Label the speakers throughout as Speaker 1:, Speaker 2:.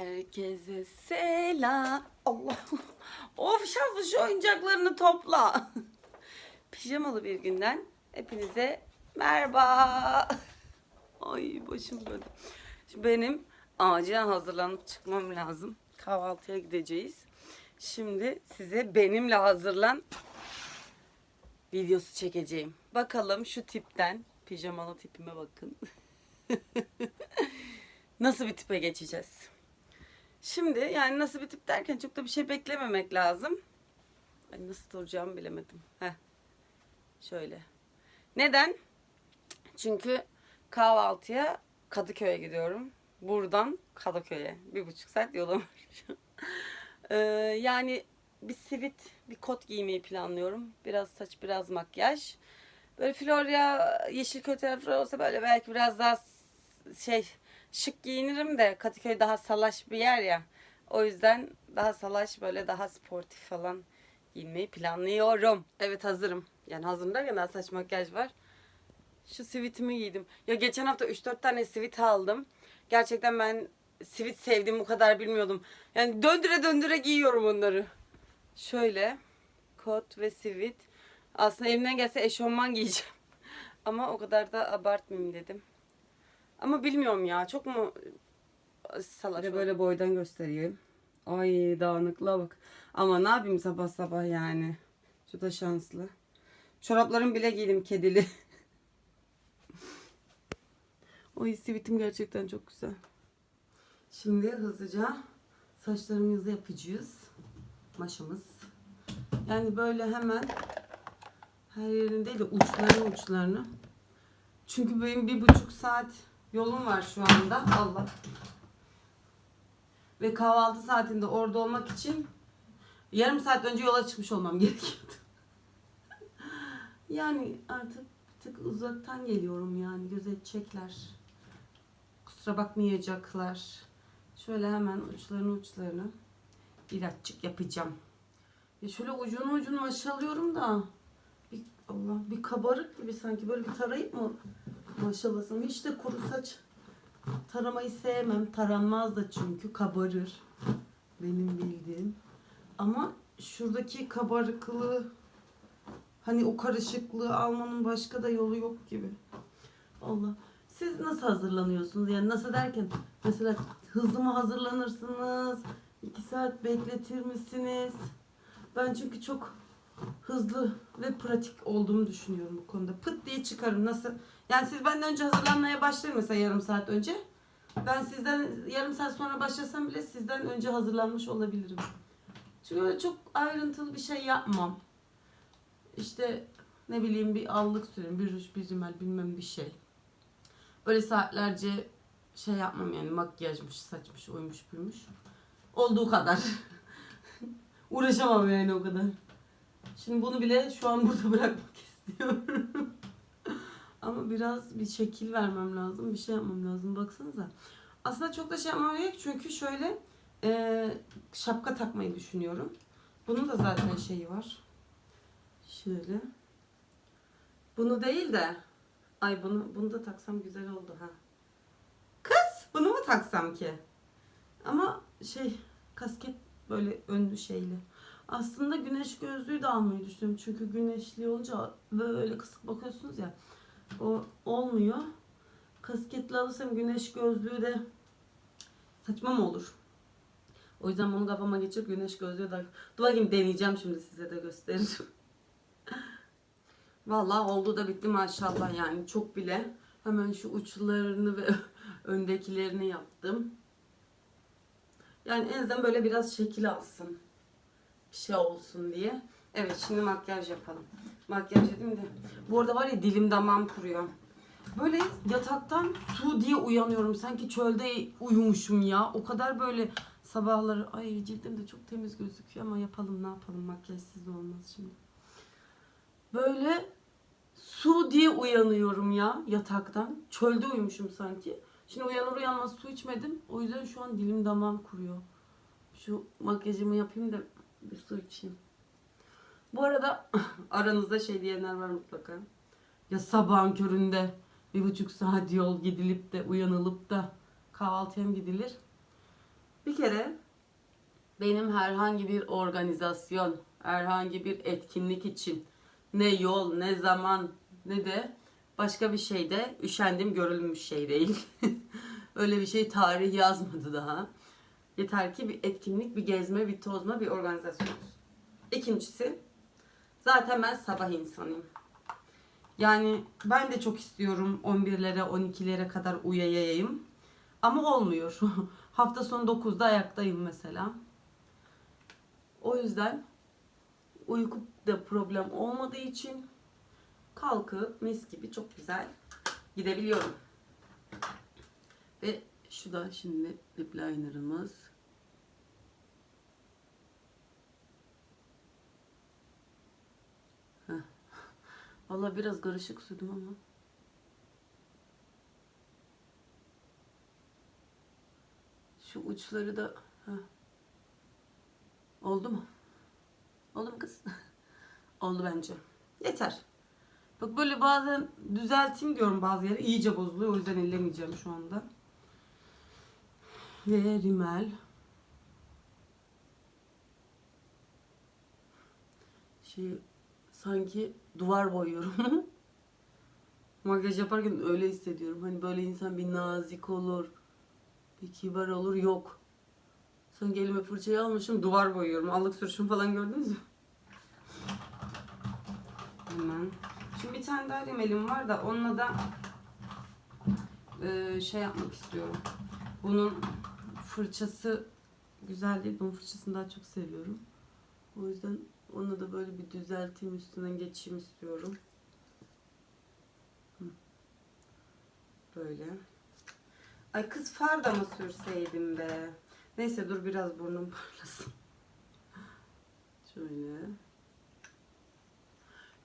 Speaker 1: Herkese selam. Allah. Of şaflı şu oyuncaklarını topla. Pijamalı bir günden hepinize merhaba. Ay başım böyle. Şimdi benim acilen hazırlanıp çıkmam lazım. Kahvaltıya gideceğiz. Şimdi size benimle hazırlan videosu çekeceğim. Bakalım şu tipten pijamalı tipime bakın. Nasıl bir tipe geçeceğiz? Şimdi yani nasıl bir tip derken çok da bir şey beklememek lazım. Ay nasıl duracağımı bilemedim. Heh. Şöyle. Neden? Çünkü kahvaltıya Kadıköy'e gidiyorum. Buradan Kadıköy'e. Bir buçuk saat yolum var. Ee, yani bir sivit, bir kot giymeyi planlıyorum. Biraz saç, biraz makyaj. Böyle Florya, Yeşilköy tarafı olsa böyle belki biraz daha şey şık giyinirim de Kadıköy daha salaş bir yer ya. O yüzden daha salaş böyle daha sportif falan giyinmeyi planlıyorum. Evet hazırım. Yani hazırım derken daha saç makyaj var. Şu sivitimi giydim. Ya geçen hafta 3-4 tane sivit aldım. Gerçekten ben sivit sevdiğimi bu kadar bilmiyordum. Yani döndüre döndüre giyiyorum onları. Şöyle kot ve sivit. Aslında elimden gelse eşofman giyeceğim. Ama o kadar da abartmayayım dedim. Ama bilmiyorum ya çok mu salaş
Speaker 2: Ve
Speaker 1: oldu?
Speaker 2: böyle boydan göstereyim. Ay dağınıklığa bak. Ama ne yapayım sabah sabah yani. Şu da şanslı. Çoraplarımı bile giydim kedili. Oy sivitim gerçekten çok güzel. Şimdi hızlıca saçlarımızı yapacağız. Maşamız. Yani böyle hemen her yerini değil de uçlarını uçlarını. Çünkü benim bir buçuk saat yolum var şu anda. Allah. Ve kahvaltı saatinde orada olmak için yarım saat önce yola çıkmış olmam gerekiyordu. yani artık bir tık uzaktan geliyorum yani gözetecekler. Kusura bakmayacaklar. Şöyle hemen uçlarını uçlarını ilaççık yapacağım. Ya şöyle ucunu ucunu maşalıyorum da bir, Allah bir kabarık gibi sanki böyle bir tarayıp mı maşalasam. Hiç de kuru saç Taramayı sevmem. Taranmaz da çünkü kabarır. Benim bildiğim. Ama şuradaki kabarıklığı hani o karışıklığı almanın başka da yolu yok gibi. Allah. Siz nasıl hazırlanıyorsunuz? Yani nasıl derken mesela hızlı mı hazırlanırsınız? İki saat bekletir misiniz? Ben çünkü çok hızlı ve pratik olduğumu düşünüyorum bu konuda. Pıt diye çıkarım. Nasıl? Yani siz benden önce hazırlanmaya başlayın mesela yarım saat önce. Ben sizden yarım saat sonra başlasam bile sizden önce hazırlanmış olabilirim. Çünkü öyle çok ayrıntılı bir şey yapmam. İşte ne bileyim bir allık süreyim, bir ruj, bir rimel bilmem bir şey. Böyle saatlerce şey yapmam yani makyajmış, saçmış, oymuş, buymuş. Olduğu kadar. Uğraşamam yani o kadar. Şimdi bunu bile şu an burada bırakmak istiyorum. Ama biraz bir şekil vermem lazım. Bir şey yapmam lazım. Baksanıza. Aslında çok da şey yapmam gerek çünkü şöyle e, şapka takmayı düşünüyorum. Bunun da zaten şeyi var. Şöyle. Bunu değil de ay bunu bunu da taksam güzel oldu ha. Kız bunu mu taksam ki? Ama şey kasket böyle önlü şeyli. Aslında güneş gözlüğü de almayı düşünüyorum. Çünkü güneşli olunca böyle kısık bakıyorsunuz ya. O olmuyor. Kasketli alırsam güneş gözlüğü de saçma mı olur? O yüzden bunu kafama geçirip güneş gözlüğü de Dur bakayım deneyeceğim şimdi size de gösteririm. Vallahi oldu da bitti maşallah yani çok bile. Hemen şu uçlarını ve öndekilerini yaptım. Yani en azından böyle biraz şekil alsın. Bir şey olsun diye. Evet şimdi makyaj yapalım. Makyaj dedim de. Bu arada var ya dilim damağım kuruyor. Böyle yataktan su diye uyanıyorum. Sanki çölde uyumuşum ya. O kadar böyle sabahları ay cildim de çok temiz gözüküyor ama yapalım ne yapalım makyajsız da olmaz şimdi. Böyle su diye uyanıyorum ya yataktan. Çölde uyumuşum sanki. Şimdi uyanır uyanmaz su içmedim. O yüzden şu an dilim damağım kuruyor. Şu makyajımı yapayım da bir su içeyim. Bu arada aranızda şey diyenler var mutlaka. Ya sabahın köründe bir buçuk saat yol gidilip de uyanılıp da kahvaltıya mı gidilir?
Speaker 1: Bir kere benim herhangi bir organizasyon, herhangi bir etkinlik için ne yol, ne zaman, ne de başka bir şeyde üşendim görülmüş şey değil. Öyle bir şey tarih yazmadı daha. Yeter ki bir etkinlik, bir gezme, bir tozma, bir organizasyon. İkincisi, zaten ben sabah insanıyım. Yani ben de çok istiyorum 11'lere 12'lere kadar uyuyayım. Ama olmuyor. Hafta sonu 9'da ayaktayım mesela. O yüzden uyku da problem olmadığı için kalkıp mis gibi çok güzel gidebiliyorum. Ve şu da şimdi lip liner'ımız. Heh. Vallahi biraz karışık sürdüm ama. Şu uçları da heh. oldu mu? Oldu mu kız? oldu bence. Yeter. Bak böyle bazen düzelteyim diyorum bazı yere. iyice bozuluyor. O yüzden ellemeyeceğim şu anda. Ve rimel. Şey sanki duvar boyuyorum. Makyaj yaparken öyle hissediyorum. Hani böyle insan bir nazik olur. Bir kibar olur. Yok. Sanki elime fırçayı almışım duvar boyuyorum. Allık sürüşüm falan gördünüz mü? Hemen. Şimdi bir tane daha rimelim var da onunla da eee, şey yapmak istiyorum. Bunun fırçası güzel değil. Bunun fırçasını daha çok seviyorum. O yüzden onu da böyle bir düzelteyim üstünden geçeyim istiyorum. Böyle. Ay kız far da mı sürseydim be? Neyse dur biraz burnum parlasın. Şöyle.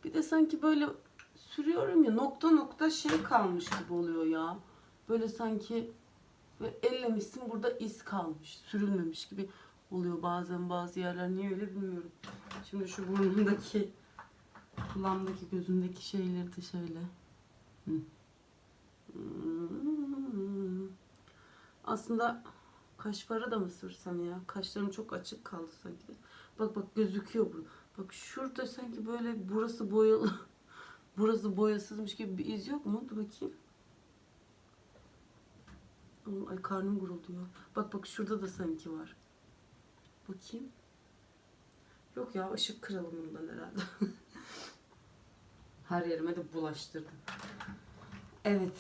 Speaker 1: Bir de sanki böyle sürüyorum ya nokta nokta şey kalmış gibi oluyor ya. Böyle sanki ve ellemişsin burada iz kalmış. Sürülmemiş gibi oluyor bazen bazı yerler. Niye öyle bilmiyorum. Şimdi şu burnumdaki kulağımdaki gözümdeki şeyleri de şöyle. Aslında kaş farı da mı sürsem ya? Kaşlarım çok açık kaldı sanki. Bak bak gözüküyor bu. Bak şurada sanki böyle burası boyalı. burası boyasızmış gibi bir iz yok mu? Dur bakayım. Ay karnım gurulduyor. Bak bak şurada da sanki var. Bakayım. Yok ya ışık kırılımından herhalde. Her yerime de bulaştırdım. Evet.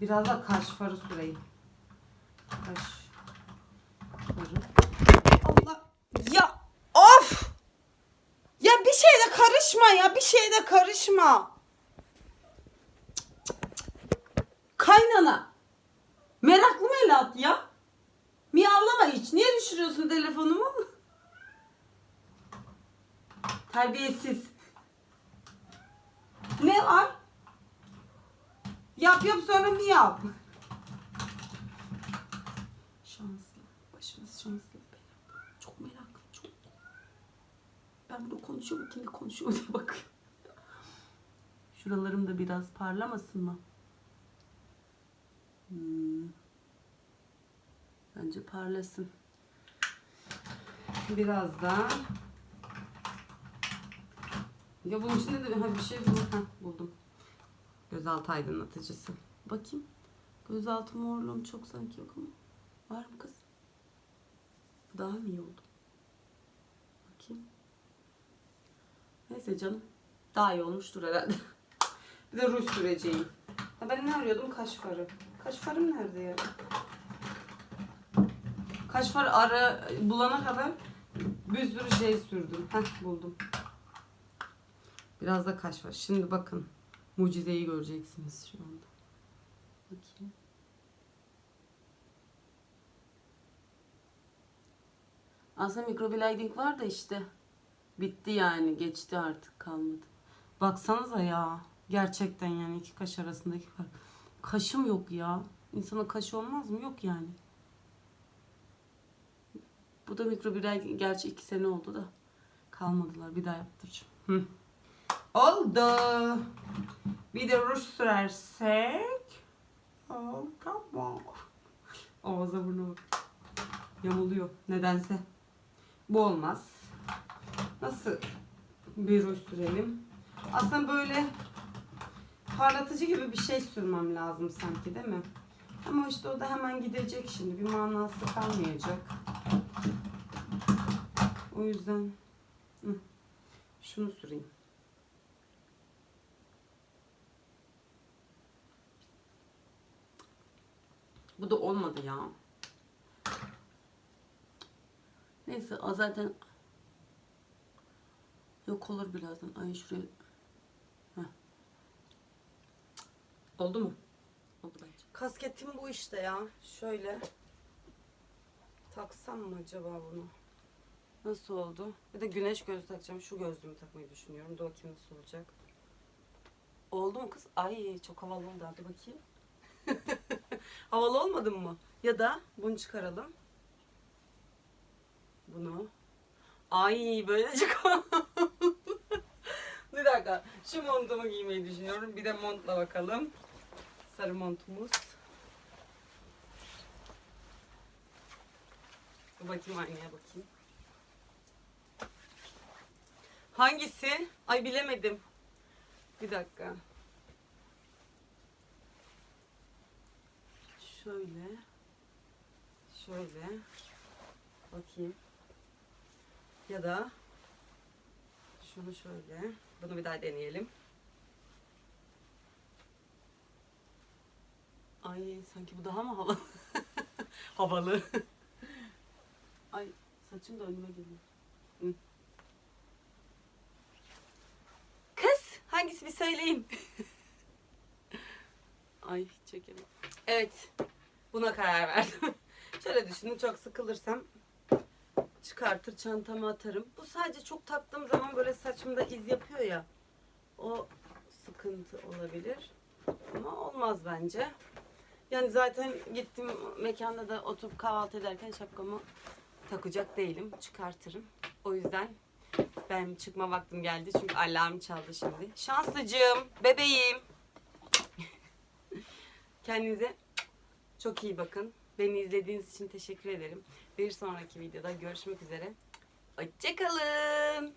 Speaker 1: Biraz da kaş farı süreyim. Kaş farı. Allah. Ya of! Ya bir şeyde karışma ya. Bir şeyde karışma. Kaynana. Meraklı mı el at ya? Miyavlama hiç. Niye telefonumu? Terbiyesiz. Ne var? Yap yap sonra miyav. Şanslı. Başımız şanslı. Çok meraklı. Çok. Ben burada konuşuyorum. Kim de konuşuyor diye bakıyorum. Şuralarım da biraz parlamasın mı? Hmm. Bence parlasın. Biraz da ya bunun içinde de bir şey buldum. Heh, buldum. Gözaltı aydınlatıcısı. Bakayım. Gözaltı morluğum çok sanki yok ama. Var mı kız? Daha mı iyi oldu? Bakayım. Neyse canım. Daha iyi olmuştur herhalde. bir de ruj süreceğim. Ha ben ne arıyordum? Kaş farı. Kaş farım nerede ya? Kaş farı ara bulana kadar bir sürü şey sürdüm. Heh buldum. Biraz da kaş var. Şimdi bakın. Mucizeyi göreceksiniz şu anda. Bakayım. Aslında microblading var da işte. Bitti yani. Geçti artık. Kalmadı. Baksanıza ya. Gerçekten yani iki kaş arasındaki fark. Kaşım yok ya. İnsana kaş olmaz mı? Yok yani. Bu da mikroblading. Gerçi iki sene oldu da. Kalmadılar. Bir daha yaptıracağım. Hı. Oldu. Bir de ruj sürersek. Oh, tamam. Ağza burnu bak.
Speaker 2: Yamuluyor nedense. Bu olmaz. Nasıl bir ruj sürelim? Aslında böyle parlatıcı gibi bir şey sürmem lazım sanki değil mi? Ama işte o da hemen gidecek şimdi. Bir manası kalmayacak. O yüzden şunu süreyim. Bu da olmadı ya. Neyse zaten yok olur birazdan. Ay şuraya. Heh. Oldu mu? Oldu bence.
Speaker 1: Kasketim bu işte ya. Şöyle. Taksam mı acaba bunu? Nasıl oldu? Bir de güneş gözlüğü takacağım. Şu gözlüğümü takmayı düşünüyorum. Dur bakayım nasıl olacak. Oldu mu kız? Ay çok havalı oldu. Hadi bakayım. havalı olmadın mı? Ya da bunu çıkaralım. Bunu. Ay böyle çıkalım. Bir dakika. Şu montumu giymeyi düşünüyorum. Bir de montla bakalım. Sarı montumuz. Dur bakayım aynaya bakayım. Hangisi? Ay bilemedim. Bir dakika. Şöyle. Şöyle. Bakayım. Ya da şunu şöyle. Bunu bir daha deneyelim. Ay sanki bu daha mı havalı? havalı. Ay saçım da önüme geliyor. Kız hangisi bir söyleyin. Ay çekelim. Evet buna karar verdim. Şöyle düşünün çok sıkılırsam çıkartır çantama atarım. Bu sadece çok taktığım zaman böyle saçımda iz yapıyor ya. O sıkıntı olabilir. Ama olmaz bence. Yani zaten gittim mekanda da oturup kahvaltı ederken şapkamı takacak değilim. Çıkartırım. O yüzden ben çıkma vaktim geldi. Çünkü alarm çaldı şimdi. Şanslıcığım, bebeğim. Kendinize çok iyi bakın. Beni izlediğiniz için teşekkür ederim. Bir sonraki videoda görüşmek üzere. Hoşçakalın.